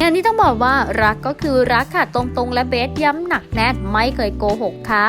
งานนี้ต้องบอกว่ารักก็คือรักค่ะตรงๆ และเบสย้ำหนักแน่นไม่เคยโกหกค่ะ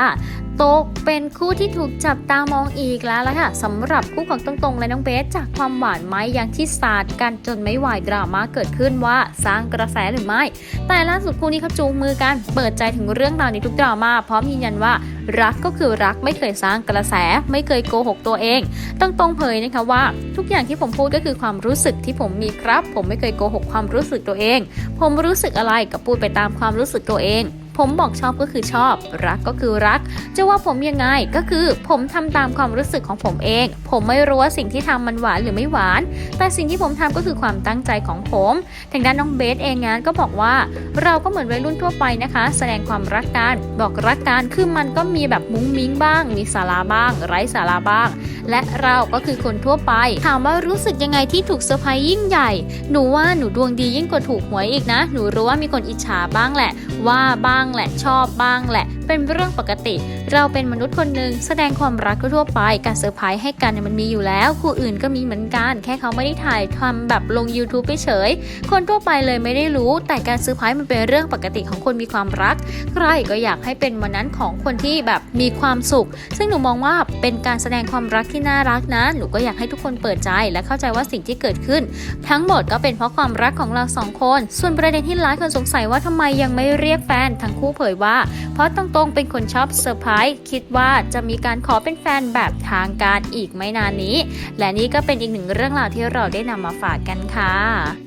ตกเป็นคู่ที่ถูกจับตามองอีกแล้วละค่ะสำหรับคู่ของตรงๆและน้องเบสจากความหวานไม้ยังที่สาดกันจนไม่ไหวดราม่าเกิดขึ้นว่าสร้างกระแสหรือไม่ แต่ล่าสุดคู่นี้เขาจูงมือกันเปิดใจถึงเรื่องราวในทุกดราม่าพร้อมยืนยันว่า รักก็คือรักไม่เคยสร้างกระแส ไม่เคยโกหกตัวเองต้องตรงเผยนะคะว่า ทุกอย่างที่ผมพูดก็คือความรู้สึกที่ผมมีครับ ผมไม่เคยโกหกความรู้สึกตัวเอง ผมรู้สึกอะไรก็พูดไปตามความรู้สึกตัวเอง ผมบอกชอบก็คือชอบ รักก็คือรัก จะว่าผมยังไงก็คือผมทำตามความรู้สึกของผมเอง ผมไม่รู้ว่าสิ่งที่ทำมันหวานหรือไม่หวาน แต่สิ่งที่ผมทำก็คือความตั้งใจของผม ทางด้านน้องเบสเองงานก็บอกว่า เราก็เหมือนวัยรุ่นทั่วไปนะคะ แสดงความรักกันบอกรักกันคือมันก็มีแบบมุ้งมิ้งบ้าง มีสาระบ้าง ไร้สาระบ้าง และเราก็คือคนทั่วไป ถามว่ารู้สึกยังไงที่ถูกเซอร์ไพรส์ยิ่งใหญ่ หนูว่าหนูดวงดียิ่งกว่าถูกหวยอีกนะ หนูรู้ว่ามีคนอิจฉาบ้างแหละ ว่าบ้างแหละชอบบ้างแหละ เป็นเรื่องปกติ เราเป็นมนุษย์คนหนึ่งแสดงความรักทั่วไป การเซอร์ไพรส์ให้กันเนี่ยมันมีอยู่แล้ว คู่อื่นก็มีเหมือนกัน แค่เขาไม่ได้ถ่ายทำแบบลง YouTube ไปเฉย คนทั่วไปเลยไม่ได้รู้ แต่การเซอร์ไพรส์มันเป็นเรื่องปกติของคนมีความรัก ใครก็อยากให้เป็นวันนั้นของคนที่แบบมีความสุข ซึ่งหนูมองว่าเป็นการแสดงความรักที่น่ารักนะ หนูก็อยากให้ทุกคนเปิดใจ และเข้าใจว่าสิ่งที่เกิดขึ้น ทั้งหมดก็เป็นเพราะความรักของเราสองคน ส่วนประเด็นที่หลายคนสงสัยว่าทำไมยังไม่เรียกแฟน ทั้งคู่เผยว่า เพราะตรงๆเป็นคนชอบเซอร์ไพรส์คิดว่าจะมีการขอเป็นแฟนแบบทางการอีกไม่นานนี้ และนี่ก็เป็นอีกหนึ่งเรื่องราวที่เราได้นำมาฝากกันค่ะ